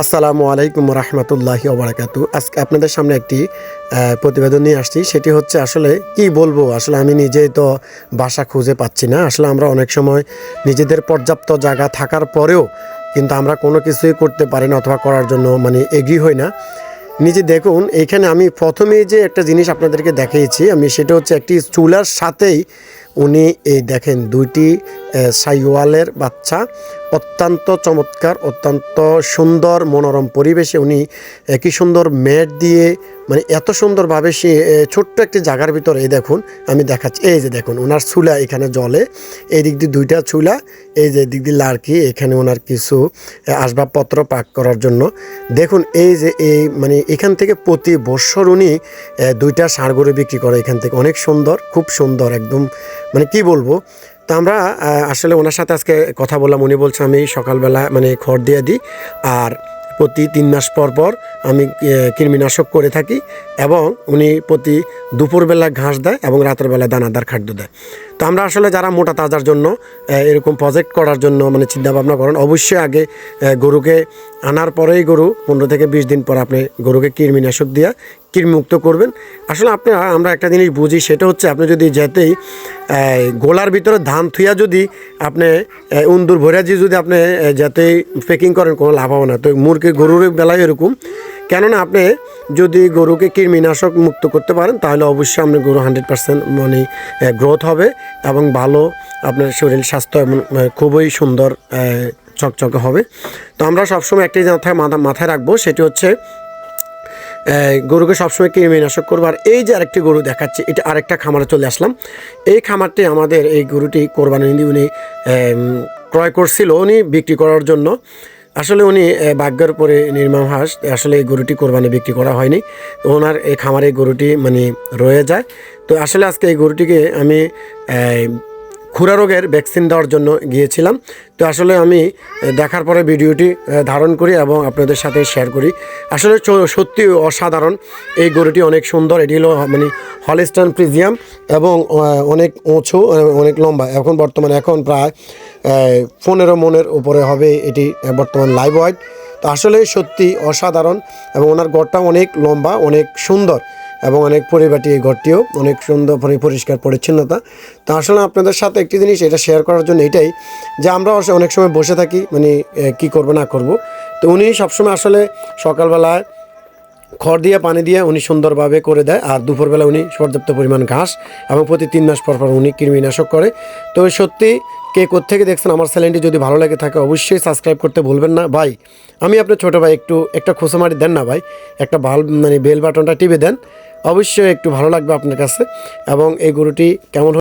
আসসালামু আলাইকুম রহমতুল্লাহি ওবরাকাতু আজকে আপনাদের সামনে একটি প্রতিবেদন নিয়ে আসছি। সেটি হচ্ছে আসলে কি বলব? আসলে আমি নিজেই তো বাসা খুঁজে পাচ্ছি না। আসলে আমরা অনেক সময় নিজেদের পর্যাপ্ত জায়গা থাকার পরেও কিন্তু আমরা কোনো কিছুই করতে পারি না অথবা করার জন্য মানে এগ্রি হই না। নিজে দেখুন, এখানে আমি প্রথমেই যে একটা জিনিস আপনাদেরকে দেখিয়েছি, আমি সেটা হচ্ছে একটি চুলার সাথেই উনি এই দেখেন দুইটি সাইওয়ালের বাচ্চা। অত্যন্ত চমৎকার, অত্যন্ত সুন্দর মনোরম পরিবেশে উনি কি সুন্দর ম্যাট দিয়ে মানে এত সুন্দরভাবে সে ছোট্ট একটি জায়গার ভিতরে, এই দেখুন, আমি দেখাচ্ছি, এই যে দেখুন, ওনার চুলা এখানে জলে এই দিক দিয়ে দুইটা চুলা, এই যে দিক দিয়ে লাড়কি, এখানে ওনার কিছু আসবাবপত্র পাক করার জন্য। দেখুন, এই যে, এই মানে এখান থেকে প্রতি বৎসর উনি দুইটা ষাঁড় গরু বিক্রি করে এখান থেকে। অনেক সুন্দর, খুব সুন্দর, একদম মানে কি বলব তো আমরা আসলে ওনার সাথে আজকে কথা বললাম। উনি বলছে, আমি সকালবেলা মানে খড় দিয়ে দিই আর প্রতি তিন মাস পর পর আমি কৃমিনাশক করে থাকি এবং উনি প্রতি দুপুরবেলা ঘাস দেয় এবং রাতের বেলা দানাদার খাদ্য দেয়। তো আমরা আসলে যারা মোটা তাজার জন্য এরকম প্রজেক্ট করার জন্য মানে চিন্তা ভাবনা করেন, অবশ্যই আগে গরুকে আনার পরেই গরু পনেরো থেকে বিশ দিন পর আপনি গরুকে কৃমিনাশক দিয়ে কৃমিমুক্ত করবেন। আসলে আপনি আমরা একটা জিনিস বুঝি, সেটা হচ্ছে আপনি যদি যেতেই গোলার ভিতরে ধান থুইয়া যদি আপনি উন্দুর ভরে যদি আপনি যাতেই প্যাকিং করেন, কোনো লাভ হবে না। তো মুরগি গরুর বেলায় এরকম কেননা আপনি যদি গরুকে কৃমিনাশক মুক্ত করতে পারেন, তাহলে অবশ্যই আপনার গরু হান্ড্রেড পার্সেন্ট মানে গ্রোথ হবে এবং ভালো আপনার শরীর, স্বাস্থ্য এবং খুবই সুন্দর চকচকে হবে। তো আমরা সবসময় একটি মাথায়, মাথা, মাথায় রাখব, সেটি হচ্ছে গরুকে সবসময় কৃমিনাশক করব। আর এই যে আরেকটি গরু দেখাচ্ছে, এটা আরেকটা খামারে চলে আসলাম। এই খামারটি আমাদের এই গরুটি কোরবানি উনি ক্রয় করছিল, উনি বিক্রি করার জন্য। আসলে উনি ভাগ্যের উপরে নির্মম হাঁস, আসলে এই গরুটি কোরবানি বিক্রি করা হয়নি। ওনার এই খামারে গরুটি মানে রয়ে যায়। তো আসলে আজকে এই গরুটিকে আমি খুরা রোগের ভ্যাকসিন দেওয়ার জন্য গিয়েছিলাম। তো আসলে আমি দেখার পরে ভিডিওটি ধারণ করি এবং আপনাদের সাথে শেয়ার করি। আসলে সত্যি অসাধারণ। এই গরুটি অনেক সুন্দর। এটি হলো মানে হলিস্টান প্রিজিয়াম এবং অনেক উঁচু অনেক লম্বা। এখন বর্তমানে, এখন প্রায় পনেরো মনের উপরে হবে এটি বর্তমান লাইভ ওয়াইড তো আসলে সত্যি অসাধারণ এবং ওনার গড়টা অনেক লম্বা, অনেক সুন্দর। এবং অনেক পরিপাটি এই ঘরটিও, অনেক সুন্দর পরি- পরিষ্কার পরিচ্ছন্নতা। তো আসলে আপনাদের সাথে একটি জিনিস এটা শেয়ার করার জন্য এটাই যে আমরা অনেক সময় বসে থাকি মানে কি করব, না করব। তো উনি সবসময় আসলে সকালবেলায় খড় দিয়ে, পানি দিয়ে উনি সুন্দরভাবে করে দেয়। আর দুপুরবেলা উনি পর্যাপ্ত পরিমাণ ঘাস এবং প্রতি তিন মাস পর পর উনি কৃমিনাশক করে। তো সত্যি কে থেকে দেখছেন আমার চ্যানেলটি যদি ভালো লাগে থাকে অবশ্যই সাবস্ক্রাইব করতে ভুলবেন না। ভাই, আমি আপনার ছোটো ভাই একটু, একটা খোসামারি দেন না ভাই। একটা ভালো মানে বেল বাটনটা টিপে দেন। অবশ্যই একটু ভালো লাগবে আপনার কাছে। এবং এই গরুটি কেমন